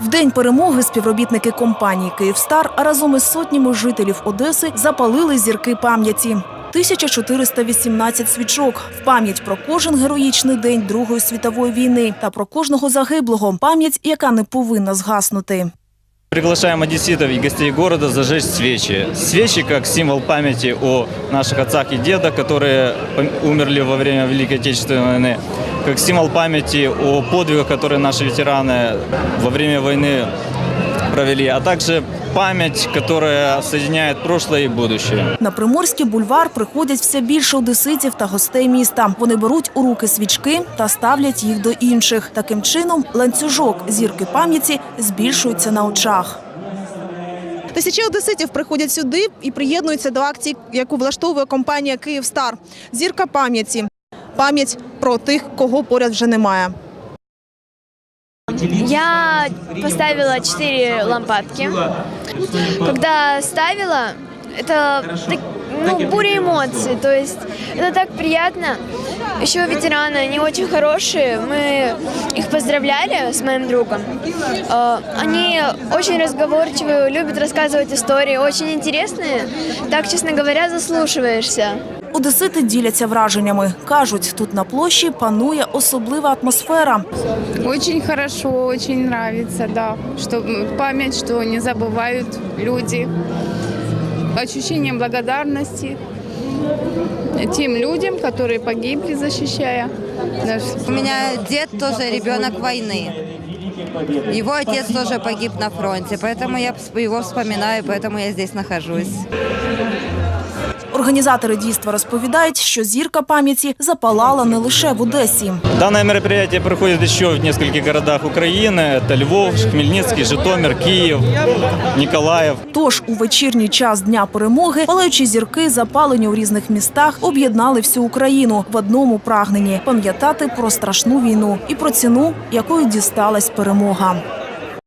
В день перемоги співробітники компанії Київстар разом із сотнями жителів Одеси запалили зірки пам'яті. 1418 свічок в пам'ять про кожен героїчний день Другої світової війни та про кожного загиблого пам'ять, яка не повинна згаснути. Приглашаем одесситов и гостей города зажечь свечи. Свечи как символ памяти о наших отцах и дедах, которые умерли во время Великой Отечественной войны, как символ памяти о подвигах, которые наши ветераны во время войны провели, а также память, которая соединяет прошлое и будущее. На Приморський бульвар приходять все більше одеситів та гостей міста. Вони беруть у руки свічки та ставлять їх до інших. Таким чином, ланцюжок зірки пам'яті збільшується на очах. Тисячі одеситів приходять сюди і приєднуються до акції, яку влаштовує компанія Київстар. Зірка пам'яті. Пам'ять про тих, кого поряд вже немає. Я поставила 4 лампадки. Когда ставила, это так- ну, буря эмоций, то есть это так приятно. Еще ветераны, они очень хорошие, мы их поздравляли с моим другом. Э, Они очень разговорчивые, любят рассказывать истории, очень интересные. Так, честно говоря, заслушиваешься. Одесити діляться враженнями. Кажуть, тут на площі панує особлива атмосфера. Очень хорошо, очень нравится, да. Что м, память, что не забывают люди. Ощущение благодарности тем людям, которые погибли, защищая наш У меня дед тоже ребенок войны. Его отец тоже погиб на фронте, поэтому я вс- его вспоминаю, поэтому я здесь нахожусь. Організатори дійства розповідають, що зірка пам'яті запалала не лише в Одесі. Данное мероприятие проходит еще в нескольких городах Украины. Это Львов, Хмельницкий, Житомир, Киев, Николаев. Тож у вечірній час дня перемоги палаючі зірки, запалені у різних містах, об'єднали всю Україну в одному прагненні пам'ятати про страшну війну і про ціну, якою дісталась перемога.